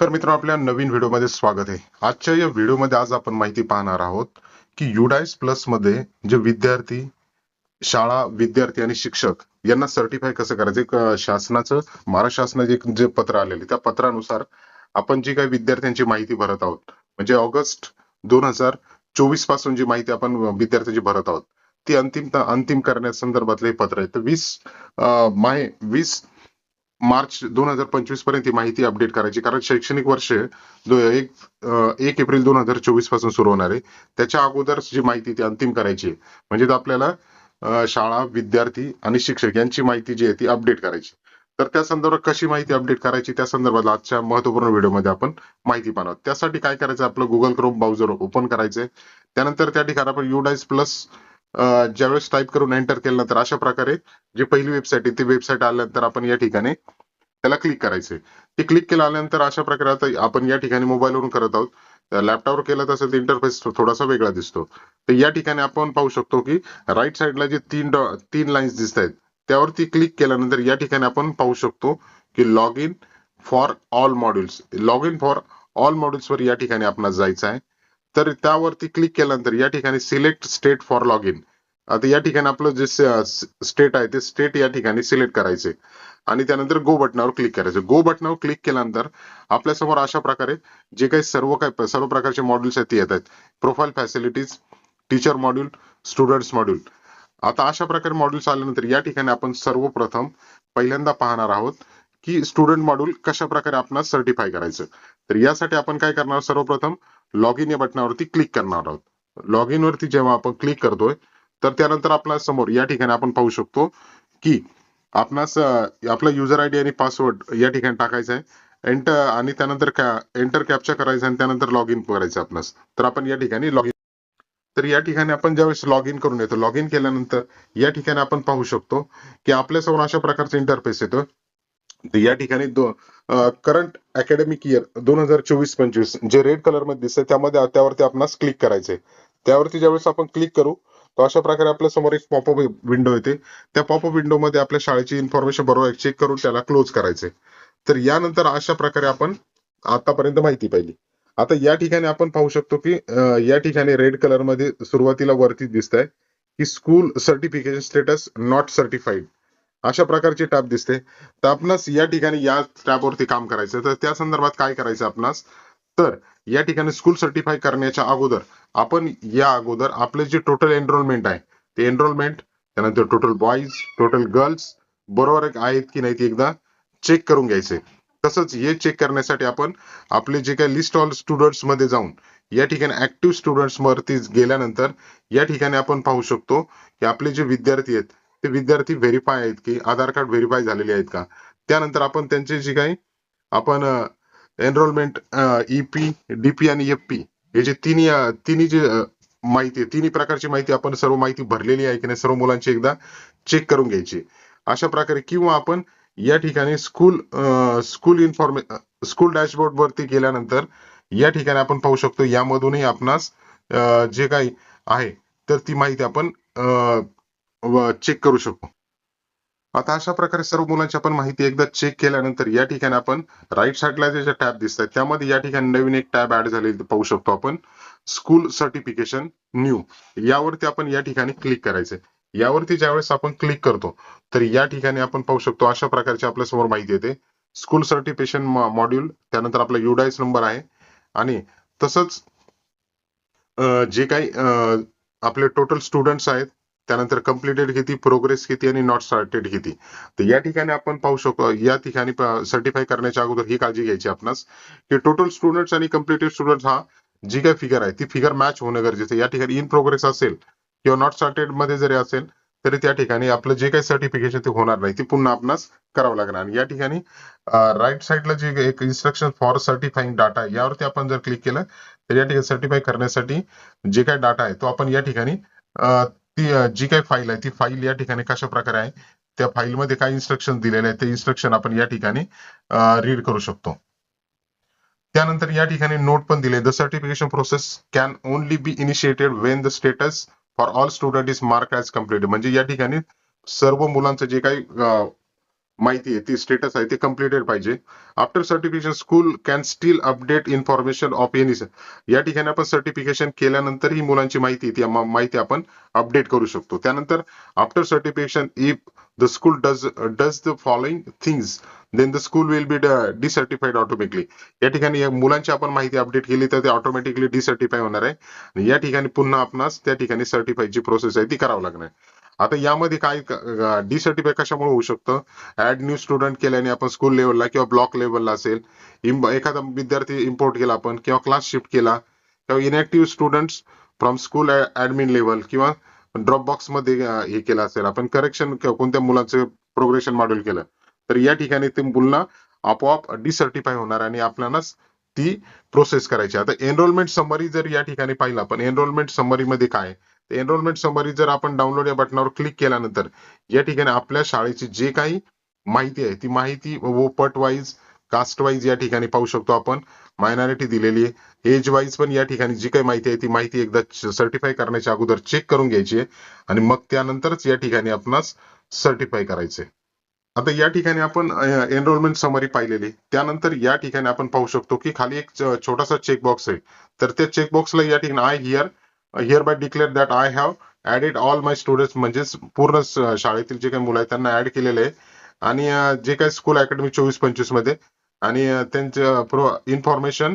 नमस्कार मित्र आपल्या नवीन व्हिडिओमध्ये स्वागत आहे. आजच्या या व्हिडिओमध्ये आज आपण माहिती पाहणार आहोत की युडायस प्लसमध्ये जे विद्यार्थी शाळा विद्यार्थी आणि शिक्षक यांना सर्टिफाय कसं करायचं एक शासनाचं महाराष्ट्र शासनाचे एक जे पत्र आलेले त्या पत्रानुसार आपण जी काही विद्यार्थ्यांची माहिती भरत आहोत म्हणजे ऑगस्ट दोन हजार चोवीसपासून जी माहिती आपण विद्यार्थ्यांची भरत आहोत ती अंतिम अंतिम करण्या संदर्भातले हे पत्र आहे तर वीस माहे वीस मार्च दोन हजार पंचवीसपर्यंत ही माहिती अपडेट करायची. कारण शैक्षणिक वर्ष एक एक एप्रिल दोन हजार चोवीसपासून सुरू होणार आहे. त्याच्या अगोदर जी माहिती ती अंतिम करायची आहे. म्हणजे आपल्याला शाळा विद्यार्थी आणि शिक्षक यांची माहिती जी आहे ती अपडेट करायची तर त्या संदर्भात कशी माहिती अपडेट करायची त्या संदर्भात आजच्या महत्त्वपूर्ण व्हिडिओमध्ये आपण माहिती पाहणार त्यासाठी काय करायचं आपलं गुगल क्रोम ब्राउझर ओपन करायचंय. त्यानंतर त्या ठिकाणी आपण युडाईज प्लस ज्यावेळेस टाईप करून एंटर केल्यानंतर अशा प्रकारे जी पहिली वेबसाईट आहे ती वेबसाईट आल्यानंतर आपण या ठिकाणी त्याला क्लिक करायचंय. ते क्लिक केलं आल्यानंतर अशा प्रकारे आता आपण या ठिकाणी मोबाईलवरून करत आहोत. लॅपटॉपवर केलं तसं इंटरफेस थोडासा वेगळा दिसतो. तर या ठिकाणी आपण पाहू शकतो की राईट साईडला जे तीन तीन लाईन्स दिसत आहेत त्यावरती क्लिक केल्यानंतर या ठिकाणी आपण पाहू शकतो की log in for all modules log in for all modules वर या ठिकाणी आपण जायचं आहे. तर त्यावरती क्लिक केल्यानंतर या ठिकाणी select state for log in आता या ठिकाणी आपलं जे स्टेट आहे ते स्टेट या ठिकाणी सिलेक्ट करायचे. आणि त्यानंतर गो बटनावर क्लिक करायचं. गो बटनावर क्लिक केल्यानंतर आपल्यासमोर अशा प्रकारे जे काही सर्व काही सर्व प्रकारचे मॉड्यूल्स आहेत ते येत आहेत. Profile facilities teacher module students module आता अशा प्रकारे मॉड्यूल्स आल्यानंतर या ठिकाणी आपण सर्वप्रथम पहिल्यांदा पाहणार आहोत की स्टुडंट मॉड्यूल कशा प्रकारे आपण सर्टिफाय करायचं. तर यासाठी आपण काय करणार? सर्वप्रथम लॉग इन या बटनावरती क्लिक करणार आहोत. लॉग इन वरती जेव्हा आपण क्लिक करतोय तर त्यानंतर आपल्यासमोर या ठिकाणी आपण पाहू शकतो की आपणास आपला युजर आयडी आणि पासवर्ड या ठिकाणी टाकायचा आहे. एंटर आणि त्यानंतर एंटर कॅप्चा करायचा आणि त्यानंतर लॉग इन करायचं आपणास. तर आपण या ठिकाणी लॉग इन तर या ठिकाणी आपण ज्यावेळेस लॉग इन करून येतो लॉग इन केल्यानंतर या ठिकाणी आपण पाहू शकतो की आपल्यासमोर अशा प्रकारचा इंटरफेस येतो. या ठिकाणी करंट अकॅडमिक इयर दोन हजार चोवीस पंचवीस जे रेड कलरमध्ये दिसतंय त्यामध्ये त्यावरती आपणास क्लिक करायचंय. त्यावरती ज्यावेळेस आपण क्लिक करू तर अशा प्रकारे आपल्यासमोर एक पॉपअप विंडो येते. त्या पॉपअप विंडो मध्ये आपल्या शाळेची इन्फॉर्मेशन बरोबर चेक करून त्याला क्लोज करायचे तर यानंतर अशा प्रकारे आपण आतापर्यंत माहिती पाहिली. आता या ठिकाणी आपण पाहू शकतो की या ठिकाणी रेड कलरमध्ये सुरुवातीला वरती दिसत आहे की school certification status not certified अशा प्रकारची टॅब दिसते. तर आपणास या ठिकाणी या टॅबवरती काम करायचं तर त्या संदर्भात काय करायचं आपणास? तर या ठिकाणी स्कूल सर्टिफाय करण्याच्या अगोदर आपण या अगोदर आपले जे टोटल एनरोलमेंट आहे ते एनरोलमेंट त्यानंतर टोटल बॉईज टोटल गर्ल्स बरोबर आहेत की नाही ते एकदा चेक करून घ्यायचे. तसंच हे चेक करण्यासाठी आपण आपले जे काही लिस्ट ऑल स्टुडंट्समध्ये जाऊन या ठिकाणी ऍक्टिव्ह स्टुडंट्स वरती गेल्यानंतर या ठिकाणी आपण पाहू शकतो की आपले जे विद्यार्थी आहेत ते विद्यार्थी व्हेरीफाय आहेत की आधार कार्ड व्हेरीफाय झालेले आहेत का? त्यानंतर आपण त्यांचे जे काही आपण एनरोलमेंट ईपी डीपी आणि एफपी हे जे तिन्ही तिन्ही जे माहिती आहे तिन्ही प्रकारची माहिती आपण सर्व माहिती भरलेली आहे की नाही सर्व मुलांची एकदा चेक करून घ्यायची. अशा प्रकारे किंवा आपण या ठिकाणी school school information school dashboard वरती गेल्यानंतर या ठिकाणी आपण पाहू शकतो यामधूनही आपणास जे काही आहे तर ती माहिती आपण चेक करू शकतो. आता अशा प्रकारे सर्व मुलांची आपण माहिती एकदा चेक केल्यानंतर या ठिकाणी आपण राईट साईडला जे टॅब दिसत आहेत त्यामध्ये या ठिकाणी नवीन एक टॅब ऍड झालेली पाहू शकतो आपण. स्कूल सर्टिफिकेशन न्यू यावरती आपण या ठिकाणी क्लिक करायचंय. यावरती ज्यावेळेस आपण क्लिक करतो तर या ठिकाणी आपण पाहू शकतो अशा प्रकारची आपल्यासमोर माहिती येते. स्कूल सर्टिफिकेशन मॉड्यूल त्यानंतर आपला युडाईस नंबर आहे. आणि तसंच जे काही आपले टोटल स्टुडंट्स आहेत त्यानंतर कम्प्लिटेड किती प्रोग्रेस किती आणि नॉट स्टार्टेड किती तर या ठिकाणी आपण पाहू शकतो या ठिकाणी सर्टिफाय करण्याच्या अगोदर ही काळजी घ्यायची आपणास की टोटल स्टुडंट्स आणि कम्प्लिटेड स्टुडंट्स हा जी काही फिगर आहे ती फिगर मॅच होणं गरजेचं या ठिकाणी इन प्रोग्रेस असेल किंवा नॉट स्टार्टेडमध्ये जरी असेल तरी त्या ठिकाणी आपलं जे काही सर्टिफिकेशन ते होणार नाही ते पुन्हा आपणास करावं लागणार. आणि या ठिकाणी राईट साईडला जे एक इन्स्ट्रक्शन फॉर सर्टिफाईंग डाटा यावरती आपण जर क्लिक केलं तर या ठिकाणी सर्टिफाय करण्यासाठी जे काही डाटा आहे तो आपण या ठिकाणी ती जी काही फाईल आहे ती फाईल या ठिकाणी कशा प्रकारे आहे त्या फाईलमध्ये काय इन्स्ट्रक्शन दिलेले आहे ते इन्स्ट्रक्शन आपण या ठिकाणी रीड करू शकतो. त्यानंतर या ठिकाणी नोट पण दिले. The certification process can only be initiated when the status for all student is mark as complete म्हणजे या ठिकाणी सर्व मुलांचं जे काही माहिती आहे ती स्टेटस आहे ते कम्प्लिटेड पाहिजे. After certification school can still update information of any या ठिकाणी आपण सर्टिफिकेशन केल्यानंतर ही मुलांची माहिती ती माहिती आपण अपडेट करू शकतो. त्यानंतर after certification if the school does does the following things then the school will be decertified automatically या ठिकाणी मुलांची आपण माहिती अपडेट केली तर ते ऑटोमॅटिकली डिसर्टिफाय होणार आहे. या ठिकाणी पुन्हा आपणास त्या ठिकाणी सर्टिफाईची प्रोसेस आहे ती करावं लागणार आहे. आता यामध्ये काय डिसर्टिफाय कशामुळे होऊ शकतं? ऍड न्यू स्टुडंट केल्याने आपण स्कूल लेवलला किंवा ब्लॉक लेवलला असेल एखादा विद्यार्थी इम्पोर्ट केला आपण किंवा क्लास शिफ्ट केला किंवा inactive students from school admin level किंवा ड्रॉप बॉक्समध्ये हे केलं असेल आपण करेक्शन कोणत्या मुलांचं प्रोग्रेशन मॉड्यूल केलं तर या ठिकाणी ते मुलांना आपोआप डिसर्टिफाय होणार आणि आपल्यालाच ती प्रोसेस करायची आता एनरोलमेंट समरी जर या ठिकाणी पाहिलं आपण एनरोलमेंट समरी मध्ये काय एनरोलमेंट समरी जर आपण डाउनलोड या बटनावर क्लिक केल्यानंतर या ठिकाणी आपल्या शाळेची जे काही माहिती आहे ती माहिती व पट वाईज कास्ट वाईज या ठिकाणी पाहू शकतो आपण. मायनॉरिटी दिलेली आहे. एज वाईज पण या ठिकाणी जी काही माहिती आहे ती माहिती एकदा सर्टिफाय करण्याच्या अगोदर चेक करून घ्यायची आहे. आणि मग त्यानंतरच या ठिकाणी आपणास सर्टिफाय करायचे आता या ठिकाणी आपण एनरोलमेंट समरी पाहिलेली त्यानंतर या ठिकाणी आपण पाहू शकतो की खाली एक छोटासा चेक बॉक्स आहे. तर त्या चेक बॉक्सला या ठिकाणी I here hereby declare that I have added all my students म्हणजेच पूर्ण शाळेतील जे काही मुलं आहेत त्यांना ऍड केलेले आहे. आणि जे काही स्कूल अकॅडमी चोवीस पंचवीसमध्ये. आणि अं, त्यांचं इन्फॉर्मेशन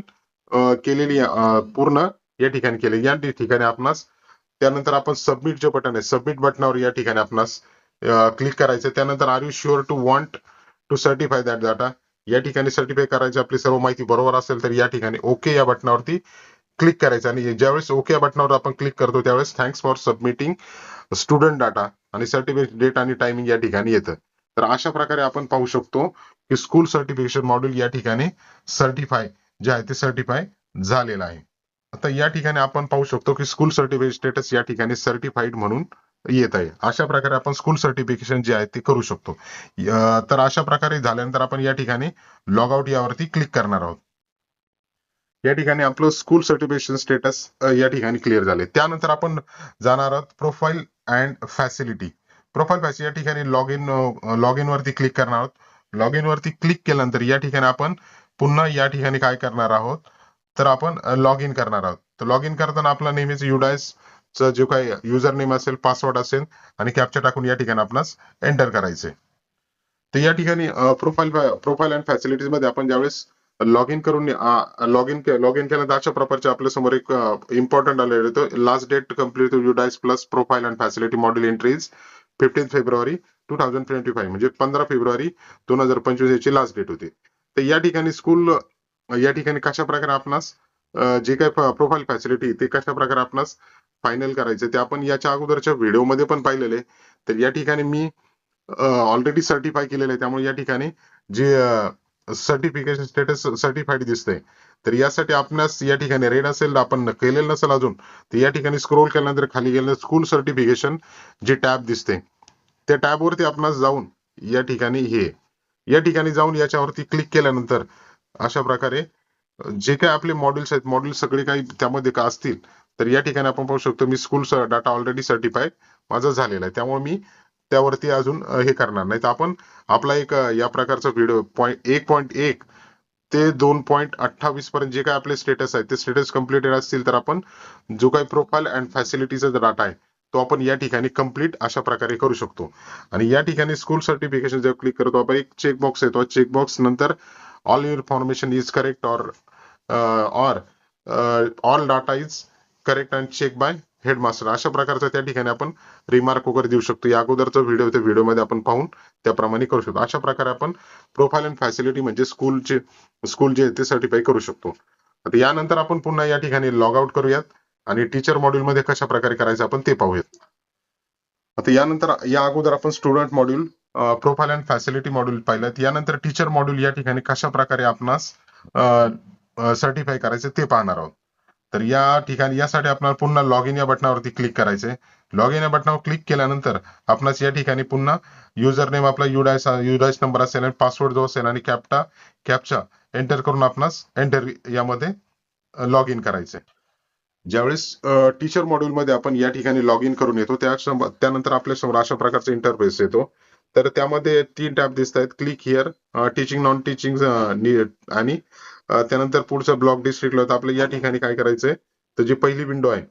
केलेली पूर्ण या ठिकाणी केले. या ठिकाणी आपणास त्यानंतर आपण सबमिट जे बटन आहे सबमिट बटनावर या ठिकाणी आपणास क्लिक करायचं त्यानंतर are you sure to want to certify that data या ठिकाणी सर्टिफाय करायची आपली सर्व माहिती बरोबर असेल तर या ठिकाणी ओके या बटनावरती क्लिक करायचं. आणि ज्यावेळेस ओके या बटनावर आपण क्लिक करतो त्यावेळेस thanks for submitting student data आणि सर्टिफिकेट डेट आणि टायमिंग या ठिकाणी येतं. तर अशा प्रकारे आपण पाहू शकतो की स्कूल सर्टिफिकेशन मॉड्यूल या ठिकाणी सर्टिफाय जे आहे ते सर्टिफाय झालेलं आहे. आता या ठिकाणी आपण पाहू शकतो की स्कूल सर्टिफिकेट स्टेटस या ठिकाणी सर्टिफाईड म्हणून येत आहे. अशा प्रकारे आपण स्कूल सर्टिफिकेशन जे आहे ते करू शकतो. तर अशा प्रकारे झाल्यानंतर आपण या ठिकाणी लॉग आउट यावरती क्लिक करणार आहोत. या ठिकाणी आपलं स्कूल सर्टिफिकेशन स्टेटस या ठिकाणी क्लिअर झाले. त्यानंतर आपण जाणार आहोत profile and facility profile facility या ठिकाणी लॉग इन लॉग इन वरती क्लिक करणार आहोत. लॉग इन वरती क्लिक केल्यानंतर या ठिकाणी आपण पुन्हा या ठिकाणी काय करणार आहोत? तर आपण लॉग इन करणार आहोत. तर लॉग इन करताना आपला नेहमीच युडायस जो काही युजर नेम असेल पासवर्ड असेल आणि कॅप्चर टाकून या ठिकाणी आपणास एंटर करायचे तर या ठिकाणी प्रोफाईल प्रोफाईल अँड फॅसिलिटीजमध्ये आपण ज्यावेळेस लॉग इन करून लॉग इन लॉग इन केल्यानंतर अशा प्रकारचे आपल्यासमोर एक इम्पॉर्टंट आलेलं येतं last date complete UDISE plus profile and facility module entries fifteen February two thousand twenty five म्हणजे पंधरा फेब्रुवारी दोन हजार पंचवीस याची लास्ट डेट होती. तर या ठिकाणी स्कूल या ठिकाणी कशा प्रकारे आपणास जे काही प्रोफाईल फॅसिलिटी ते कशा प्रकारे आपणास फायनल करायचं ते आपण याच्या अगोदरच्या व्हिडिओमध्ये पण पाहिलेले तर या ठिकाणी मी ऑलरेडी सर्टिफाय केलेलं आहे. त्यामुळे या ठिकाणी जे सर्टिफिकेशन स्टेटस सर्टिफाईड दिसते तर यासाठी आपणास या ठिकाणी रेड असेल आपण केलेलं नसेल अजून तर या ठिकाणी स्क्रोल केल्यानंतर खाली गेलं स्कूल सर्टिफिकेशन जे टॅब दिसते त्या टॅब वरती आपणास जाऊन या ठिकाणी हे या ठिकाणी जाऊन याच्यावरती क्लिक केल्यानंतर अशा प्रकारे जे काही आपले मॉड्यूल्स आहेत मॉड्यूल सगळे काही त्यामध्ये का असतील तर या ठिकाणी आपण पाहू शकतो मी स्कूल डाटा ऑलरेडी सर्टिफाईड माझा झालेला आहे. त्यामुळे मी त्यावरती अजून हे करणार. नाही तर आपण आपला एक या प्रकारचा व्हिडिओ पॉईंट एक पॉईंट एक ते दोन पॉईंट अठ्ठावीस पर्यंत जे काही आपले स्टेटस आहे ते स्टेटस कम्प्लिटेड असतील तर आपण जो काही प्रोफाईल अँड फॅसिलिटीचा डाटा आहे तो आपण या ठिकाणी कंप्लीट अशा प्रकारे करू शकतो. आणि या ठिकाणी स्कूल सर्टिफिकेशन जेव्हा क्लिक करतो आपण एक चेकबॉक्स येतो. चेकबॉक्स नंतर all information is correct or or all data is correct and check by headmaster अशा प्रकारचा त्या ठिकाणी आपण रिमार्क वगैरे देऊ शकतो. या अगोदरचा व्हिडिओ त्या व्हिडिओमध्ये आपण पाहून त्याप्रमाणे करू शकतो. अशा प्रकारे आपण प्रोफाईल अँड फॅसिलिटी म्हणजे स्कूलचे स्कूल जे आहे ते सर्टिफाय करू शकतो. आता यानंतर आपण पुन्हा या ठिकाणी लॉग आउट करूयात आणि टीचर मॉड्यूलमध्ये कशा प्रकारे करायचं आपण ते पाहूयात. आता यानंतर या अगोदर आपण student module profile and facility module पाहिलं यानंतर टीचर मॉड्यूल या ठिकाणी कशा प्रकारे आपणास सर्टिफाय करायचे ते पाहणार आहोत. तर या ठिकाणी यासाठी आपल्याला पुन्हा लॉग इन या बटनावरती क्लिक करायचे लॉग इन या बटनावर क्लिक केल्यानंतर आपणास या ठिकाणी पुन्हा युजर नेम आपला युडायस युडायस नंबर असेल आणि पासवर्ड जो असेल आणि कॅप्टा कॅप्चा एंटर करून आपणास एंटर यामध्ये लॉग इन करायचे ज्यावेळेस टीचर मॉड्यूलमध्ये आपण या ठिकाणी लॉग इन करून येतो त्या त्यानंतर आपल्यासमोर अशा प्रकारचा इंटरफेस येतो. तर त्यामध्ये तीन टॅब दिसत आहेत click here teaching non teaching आणि त्यानंतर पुढचं ब्लॉक डिस्ट्रिक्ट तर आपलं या ठिकाणी काय करायचंय? तर जी पहिली विंडो आहे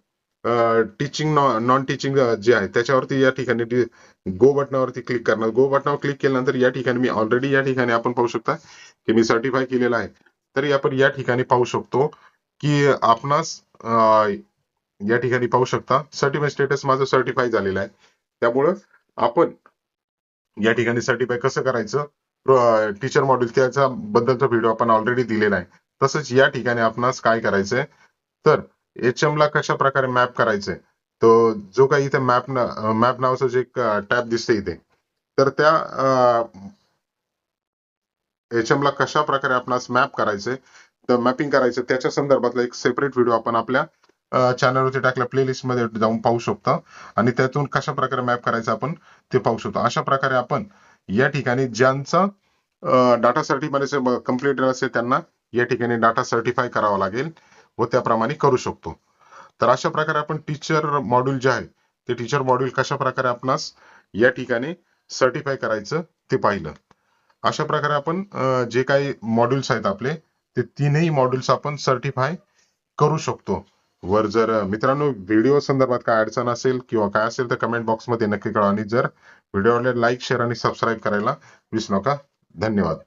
टीचिंग नॉन टीचिंग जे आहे त्याच्यावरती या ठिकाणी गो बटनावरती क्लिक करणार. गो बटनावर क्लिक केल्यानंतर या ठिकाणी मी ऑलरेडी या ठिकाणी आपण पाहू शकता की मी सर्टिफाय केलेलं आहे. तरी आपण या ठिकाणी पाहू शकतो की आपणास या ठिकाणी पाहू शकता सर्टिफाय स्टेटस माझं सर्टिफाय झालेलं आहे. त्यामुळं आपण या ठिकाणी सर्टिफाय कसं करायचं? टीचर मॉड्यूल त्याचा बद्दलचा व्हिडिओ आपण ऑलरेडी दिलेला आहे. तसंच या ठिकाणी आपणास काय करायचंय? तर एच एम ला कशा प्रकारे मॅप करायचंय? तो जो काही इथे मॅप मॅप नावाचं जे टॅब दिसते इथे. तर त्या एच एम ला कशा प्रकारे आपणास मॅप करायचंय? तर मॅपिंग करायचं. त्याच्या संदर्भातला एक सेपरेट व्हिडिओ आपण आपल्या चॅनलवरती टाकल्या. प्लेलिस्टमध्ये जाऊन पाहू शकतो. आणि त्यातून कशा प्रकारे मॅप करायचं आपण ते पाहू शकतो. अशा प्रकारे आपण या ठिकाणी ज्यांचा डाटा सर्टिफाय कंप्लीट असेल त्यांना या ठिकाणी डाटा सर्टिफाय करावा लागेल व त्याप्रमाणे करू शकतो. तर अशा प्रकारे आपण टीचर मॉड्यूल जे आहे ते टीचर मॉड्यूल कशा प्रकारे आपणास या ठिकाणी सर्टिफाय करायचं ते पाहिलं. अशा प्रकारे आपण जे काही मॉड्यूल्स आहेत आपले ते तीनही मॉड्यूल्स आपण सर्टिफाय करू शकतो. वर जर मित्रांनो व्हिडिओ संदर्भात काय अडचण असेल किंवा काय असेल तर कमेंट बॉक्समध्ये नक्की कळवा. आणि जर व्हिडिओला लाईक शेअर आणि सबस्क्राईब करायला विसरू नका. धन्यवाद.